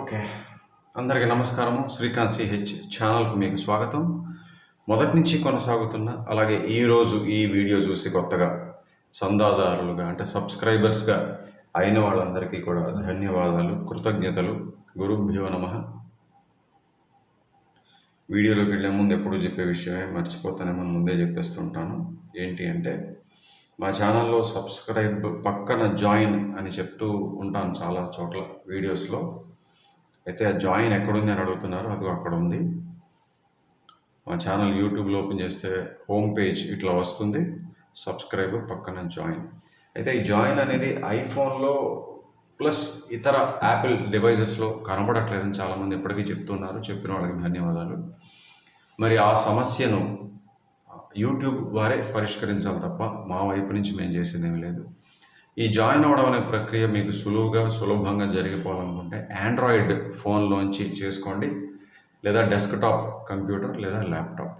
Okay. అందరికీ నమస్కారము. Srikanth CH ఛానల్కు మీకు స్వాగతం. మొదటి నుంచి కొనసాగుతున్న అలాగే ఈరోజు ఈ వీడియో చూసి కొత్తగా చందాదారులుగా అంటే సబ్స్క్రైబర్స్గా అయిన వాళ్ళందరికీ కూడా ధన్యవాదాలు కృతజ్ఞతలు. గురుభ్యో నమ. వీడియోలోకి వెళ్ళే ముందు ఎప్పుడూ చెప్పే విషయమే మర్చిపోతానేమో ముందే చెప్పేస్తుంటాను. ఏంటి అంటే మా ఛానల్లో సబ్స్క్రైబ్ పక్కన జాయిన్ అని చెప్తూ ఉంటాను చాలా చోట్ల వీడియోస్లో. అయితే ఆ జాయిన్ ఎక్కడుంది అని అడుగుతున్నారు అది అక్కడ ఉంది మా ఛానల్ యూట్యూబ్లో ఓపెన్ చేస్తే హోమ్ పేజ్ ఇట్లా వస్తుంది సబ్స్క్రైబ్ పక్కన జాయిన్. అయితే ఈ జాయిన్ అనేది ఐఫోన్లో ప్లస్ ఇతర యాపిల్ డివైజెస్లో కనబడట్లేదని చాలామంది ఇప్పటికీ చెప్తున్నారు చెప్పిన వాళ్ళకి ధన్యవాదాలు. మరి ఆ సమస్యను యూట్యూబ్ వారే పరిష్కరించాలి తప్ప మా వైపు నుంచి మేము చేసేది లేదు. ఈ జాయిన్ అవ్వడం అనే ప్రక్రియ మీకు సులువుగా సులభంగా జరిగిపోవాలనుకుంటే ఆండ్రాయిడ్ ఫోన్లోంచి చేసుకోండి. లేదా డెస్క్టాప్ కంప్యూటర్ లేదా ల్యాప్టాప్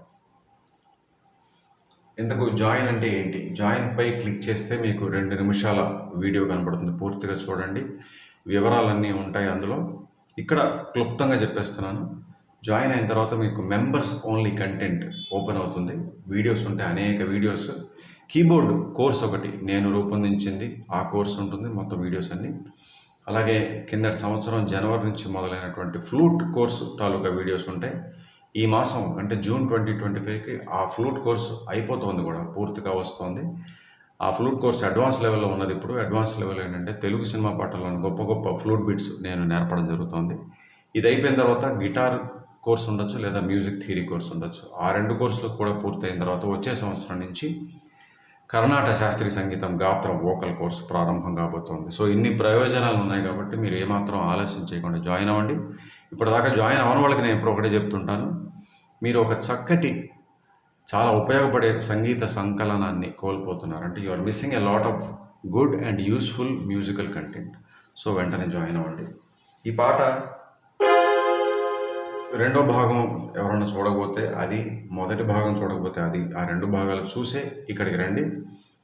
ఇంతకు జాయిన్ అంటే ఏంటి? జాయిన్ పై క్లిక్ చేస్తే మీకు రెండు నిమిషాల వీడియో కనబడుతుంది. పూర్తిగా చూడండి. వివరాలన్నీ ఉంటాయి అందులో. ఇక్కడ క్లుప్తంగా చెప్పేస్తున్నాను. జాయిన్ అయిన తర్వాత మీకు మెంబర్స్ ఓన్లీ కంటెంట్ ఓపెన్ అవుతుంది. వీడియోస్ ఉంటాయి. అనేక వీడియోస్. కీబోర్డ్ కోర్స్ ఒకటి నేను రూపొందించింది. ఆ కోర్స్ ఉంటుంది మొత్తం వీడియోస్ అన్ని. అలాగే కిందటి సంవత్సరం జనవరి నుంచి మొదలైనటువంటి ఫ్లూట్ కోర్సు తాలూకా వీడియోస్ ఉంటాయి. ఈ మాసం అంటే జూన్ ట్వంటీ ట్వంటీ ఫైవ్కి ఆ ఫ్లూట్ కోర్సు అయిపోతుంది కూడా పూర్తిగా వస్తుంది. ఆ ఫ్లూట్ కోర్స్ అడ్వాన్స్ లెవెల్లో ఉన్నది ఇప్పుడు. అడ్వాన్స్ లెవెల్ ఏంటంటే తెలుగు సినిమా పాటల్లోని గొప్ప గొప్ప ఫ్లూట్ బీట్స్ నేను నేర్పడం జరుగుతుంది. ఇది అయిపోయిన తర్వాత గిటార్ కోర్స్ ఉండొచ్చు లేదా మ్యూజిక్ థియరీ కోర్స్ ఉండొచ్చు. ఆ రెండు కోర్సులు కూడా పూర్తయిన తర్వాత వచ్చే సంవత్సరం నుంచి కర్ణాటక శాస్త్రీయ సంగీతం గాత్రం వోకల్ కోర్సు ప్రారంభం కాబోతోంది. సో ఇన్ని ప్రయోజనాలు ఉన్నాయి కాబట్టి మీరు ఏమాత్రం ఆలస్యం చేయకుండా జాయిన్ అవ్వండి. ఇప్పటిదాకా జాయిన్ అవ్వని వాళ్ళకి నేను ఎప్పుడు ఒకటే చెప్తుంటాను. మీరు ఒక చక్కటి చాలా ఉపయోగపడే సంగీత సంకలనాన్ని కోల్పోతున్నారు. అంటే you are missing a lot of good and useful musical content so వెంటనే జాయిన్ అవ్వండి. ఈ పాట రెండో భాగం ఎవరన్నా చూడకపోతే అది మొదటి భాగం చూడకపోతే అది ఆ రెండు భాగాలు చూసే ఇక్కడికి రండి.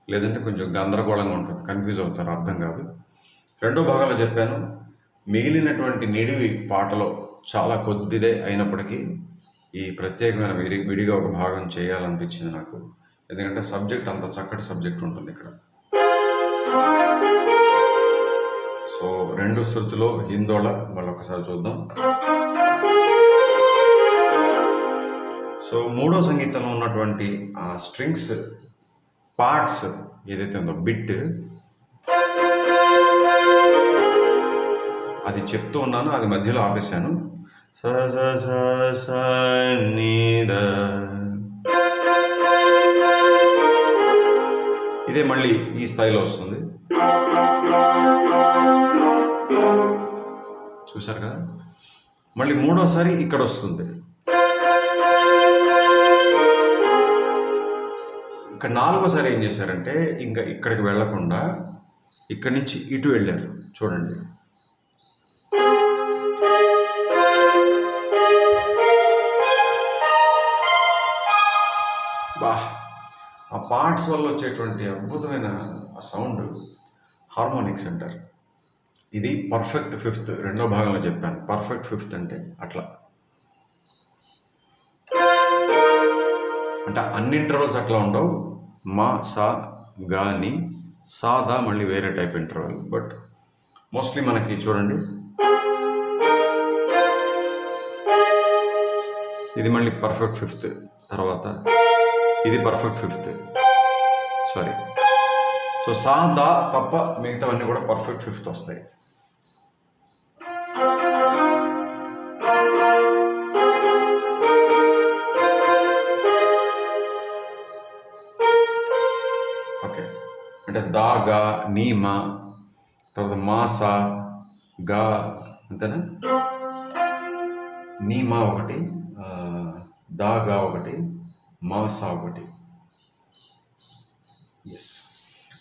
లేదంటే కొంచెం గందరగోళంగా ఉంటుంది కన్ఫ్యూజ్ అవుతారు అర్థం కాదు. రెండో భాగంలో చెప్పాను మిగిలినటువంటి నిడివి పాటలో చాలా కొద్దిదే అయినప్పటికీ ఈ ప్రత్యేకమైన విడి విడిగా ఒక భాగం చేయాలనిపించింది నాకు. ఎందుకంటే సబ్జెక్ట్ అంత చక్కటి సబ్జెక్ట్ ఉంటుంది ఇక్కడ. సో రెండు శృతిలో హిందోళ మళ్ళీ ఒకసారి చూద్దాం. సో మూడో సంగీతంలో ఉన్నటువంటి ఆ స్ట్రింగ్స్ పార్ట్స్ ఏదైతే ఉందో బిట్ అది చెప్తూ ఉన్నాను అది మధ్యలో ఆపేశాను. స స స స ఇదే మళ్ళీ ఈ స్థాయిలో వస్తుంది. చూశారు కదా? మళ్ళీ మూడోసారి ఇక్కడ వస్తుంది. ఇక్కడ నాలుగోసారి ఏం చేశారంటే ఇంకా ఇక్కడికి వెళ్ళకుండా ఇక్కడి నుంచి ఇటు వెళ్ళారు. చూడండి. బా ఆ పార్ట్స్ వల్ల వచ్చేటువంటి అద్భుతమైన ఆ సౌండ్ హార్మోనిక్స్ అంటారు. ఇది పర్ఫెక్ట్ ఫిఫ్త్ రెండో భాగంలో చెప్పాను. పర్ఫెక్ట్ ఫిఫ్త్ అంటే అట్లా. అంటే అన్ని ఇంటర్వెల్స్ అట్లా ఉండవు. మా సా గాని సాదా మళ్ళీ వేరే టైప్ ఇంటర్వెల్ బట్ మోస్ట్లీ మనకి చూడండి. ఇది మళ్ళీ పర్ఫెక్ట్ ఫిఫ్త్ తర్వాత. ఇది పర్ఫెక్ట్ ఫిఫ్త్ సారీ సో సా దా తప్ప మిగతావన్నీ కూడా పర్ఫెక్ట్ ఫిఫ్త్ వస్తాయి. అంటే దా గా నీ మా తర్వాత మా సా గా అంతేనా? నీ మా ఒకటి దాగా దా గా ఒకటి మా సా ఒకటి. Yes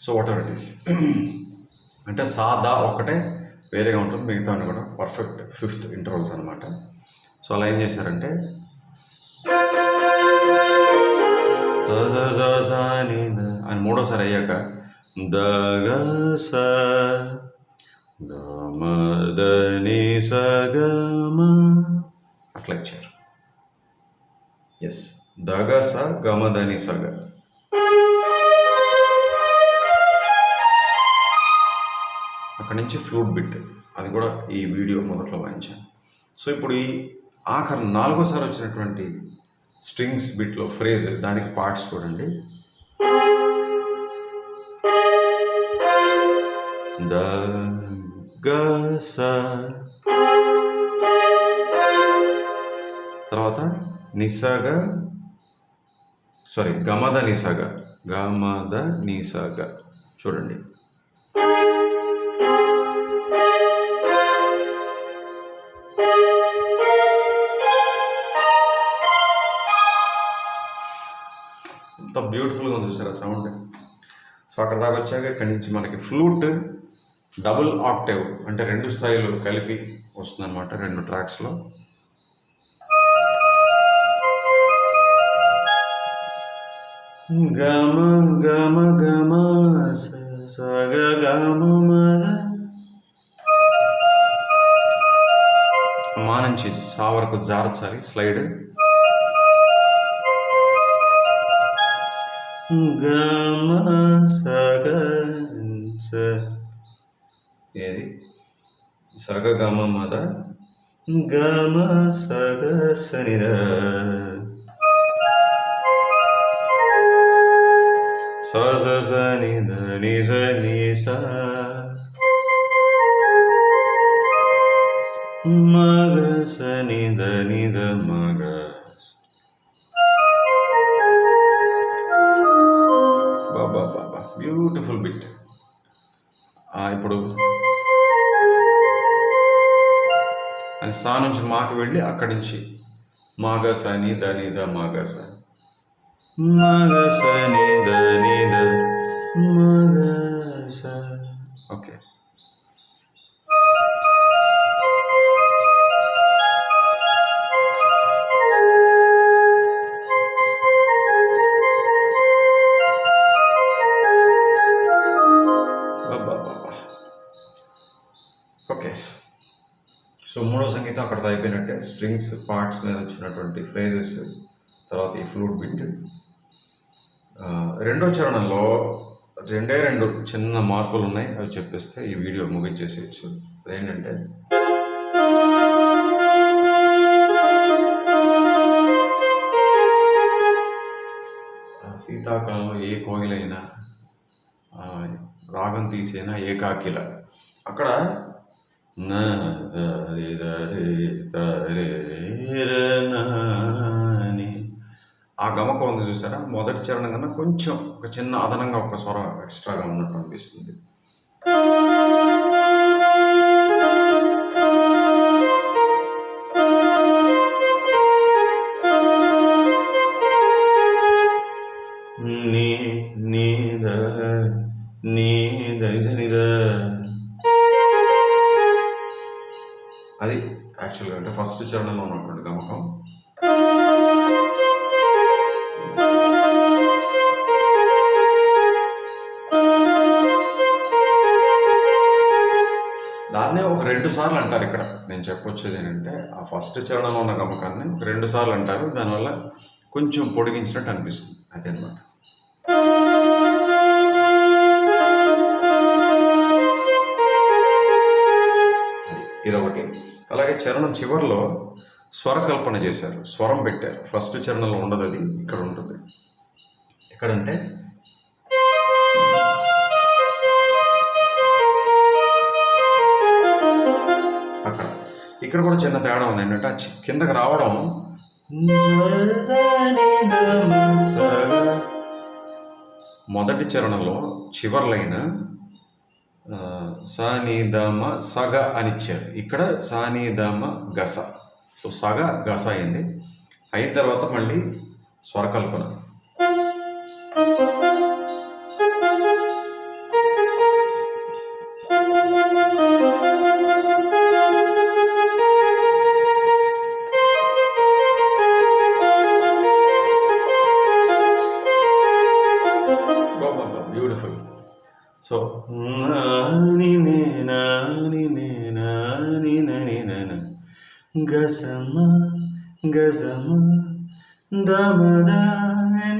so whatever it is అంటే సా దా ఒకటే వేరేగా ఉంటుంది మిగతా కూడా పర్ఫెక్ట్ ఫిఫ్త్ ఇంటర్వల్స్ అనమాట సో అలా ఏం చేశారంటే ఆయన అని మూడోసారి అయ్యాక దగస గమదని స స అట్లా ఇచ్చారు. ఎస్ దగస గమదని సగ. అక్కడి నుంచి ఫ్లూట్ బిట్ అది కూడా ఈ వీడియో మొదట్లో వాయించాను. సో ఇప్పుడు ఈ ఆఖరి నాలుగోసారి వచ్చినటువంటి స్ట్రింగ్స్ బిట్లో ఫ్రేజ్ దానికి పార్ట్స్ చూడండి. ద గ స తర్వాత నిసగ సారీ గమద నిసగ. గమద నిసగ. చూడండి. ఎంత బ్యూటిఫుల్గా ఉంది చూసారా సౌండ్ సో అక్కడ దాకా వచ్చాక ఇక్కడి నుంచి మనకి ఫ్లూట్ డబుల్ ఆక్టేవ్ అంటే రెండు స్థాయిలు కలిపి వస్తుందన్నమాట రెండు ట్రాక్స్లో గమ గమ గమ స స గ గమ మా నుంచి సా వరకు జారచాలి స్లైడ్. గమ సగ సగ గమ మద గమ సగ సనిద. స స స ని స మగ స. ని ద మగ అని సా నుంచి మాకు వెళ్ళి అక్కడి నుంచి మాగస ని ద ద మాగస మాగస ని ద ని అయిపోయినట్టే స్ట్రింగ్స్ పార్ట్స్ మీద వచ్చినటువంటి ఫ్రేజెస్ తర్వాత ఈ ఫ్లూట్ బిట్ రెండో చరణంలో రెండే రెండు చిన్న మార్పులు ఉన్నాయి. అవి చెప్పిస్తే ఈ వీడియో ముగించేసేయచ్చు. అదేంటంటే శీతాకాలంలో ఏ కోయిలైనా రాగం తీసేనా ఏకాకిల. అక్కడ నా ద ఆ గమకం ఉంది చూసారా? మొదటి చరణం కన్నా కొంచెం ఒక చిన్న అదనంగా ఒక స్వరం ఎక్స్ట్రాగా ఉన్నట్టు అనిపిస్తుంది. ఫస్ట్ చరణంలో ఉన్నటువంటి గమకం. దాన్నే ఒక రెండు సార్లు అంటారు ఇక్కడ. నేను చెప్పొచ్చేది ఏంటంటే ఆ ఫస్ట్ చరణంలో ఉన్న గమకాన్ని రెండు సార్లు అంటారు. దానివల్ల కొంచెం పొడిగించినట్టు అనిపిస్తుంది. అదనమాట. ఇదొకటి. అలాగే చరణం చివరిలో స్వరకల్పన చేశారు స్వరం పెట్టారు. ఫస్ట్ చరణంలో ఉండదు అది ఇక్కడ ఉంటుంది. ఎక్కడంటే? అక్కడ. ఇక్కడ కూడా చిన్న తేడా ఉంది ఏంటంటే ఆ కిందకి రావడం మొదటి చరణంలో చివరి లైన్ సానిధమ సగ అని ఇచ్చారు. ఇక్కడ సానిధమ గస. సో సగ గస అయింది. అయిన తర్వాత మళ్ళీ స్వరకల్పన.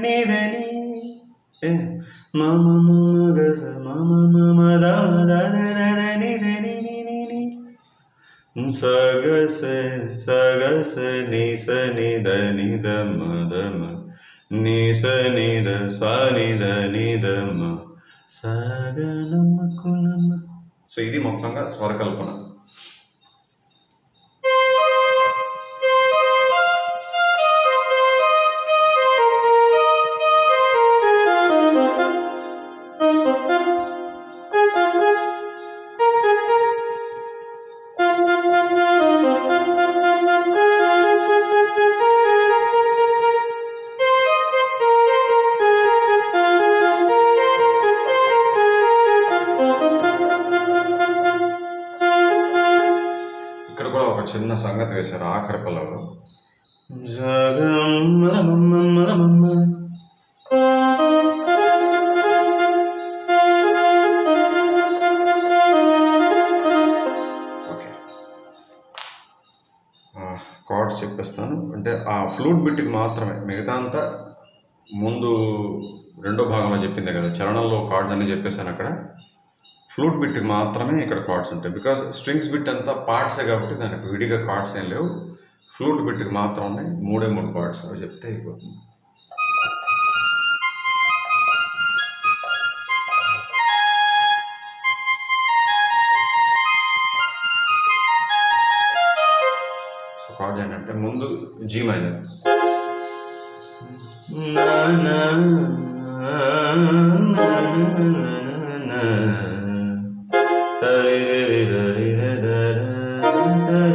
నిదని. ఏ మమ మమ గజ మమ మమ దమద నిదని నిని సగస సగస నిస నిద నిద మదమ నిస నిద స నిద నిదమ సగనమ్మ కులమ్మ సో ఇది మొత్తంగా స్వరకల్పన. పల్లవిలో కార్డ్స్ చెప్పేస్తాను. అంటే ఆ ఫ్లూట్ బిట్కి మాత్రమే మిగతా అంతా ముందు రెండో భాగంలో చెప్పిందే కదా చరణంలో కార్డ్స్ అన్ని చెప్పేశాను అక్కడ. ఫ్లూట్ బిట్కి మాత్రమే ఇక్కడ కార్డ్స్ ఉంటాయి. బికాస్ స్ట్రింగ్స్ బిట్ అంతా పార్ట్సే కాబట్టి దానికి విడిగా కార్డ్స్ ఏం లేవు. ఫ్లూట్ బిట్కి మాత్రం ఉన్నాయి మూడే మూడు పార్ట్స్ అవి చెప్తే అయిపోతుంది. సో కార్డ్స్ ఏంటంటే ముందు G minor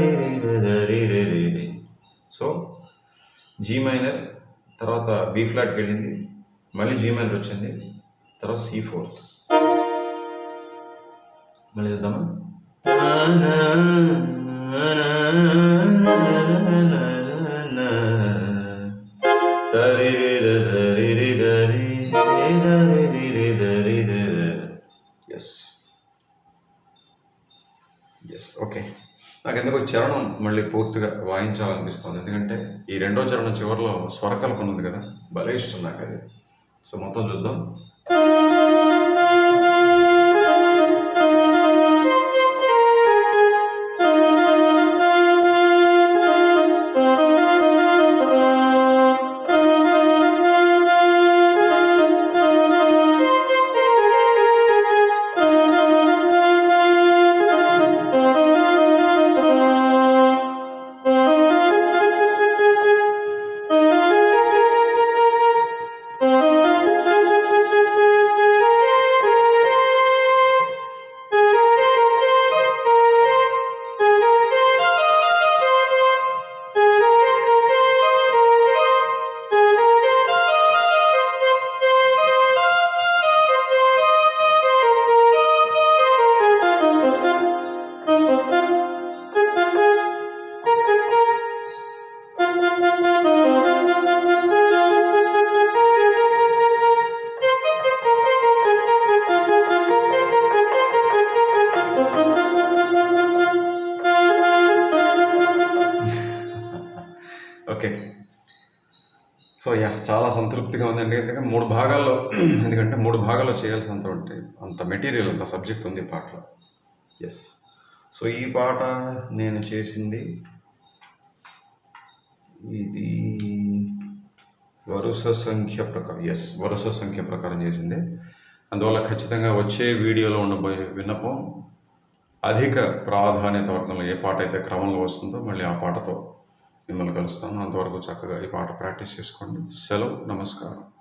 so G minor తర్వాత బీ ఫ్లాట్కి వెళ్ళింది మళ్ళీ జీ మైనర్ వచ్చింది తర్వాత సి ఫోర్త్ మళ్ళీ చూద్దామా ఎస్ ఓకే నాకు ఎందుకో చరణం మళ్ళీ పూర్తిగా వాయించాలనిపిస్తుంది. ఎందుకంటే ఈ రెండో చరణం చివరిలో స్వరకల్పన ఉంది కదా భలే ఇష్టం నాకు అది సో మొత్తం చూద్దాం. పూర్తిగా ఉంది. ఎందుకంటే మూడు భాగాల్లో ఎందుకంటే మూడు భాగాల్లో చేయాల్సినంత ఉంటే అంత మెటీరియల్ అంత సబ్జెక్ట్ ఉంది పాటలో. ఎస్ సో ఈ పాట నేను చేసింది ఇది వరుస సంఖ్య ప్రకారం ఎస్ వరుస సంఖ్య ప్రకారం చేసింది. అందువల్ల ఖచ్చితంగా వచ్చే వీడియోలో ఉండబోయే విన్నపం అధిక ప్రాధాన్యత వర్గంలో ఏ పాట అయితే క్రమంలో వస్తుందో మళ్ళీ ఆ పాటతో మిమ్మల్ని కలుస్తాను. అంతవరకు చక్కగా ఈ పాట ప్రాక్టీస్ చేసుకోండి. సెలవు నమస్కారం.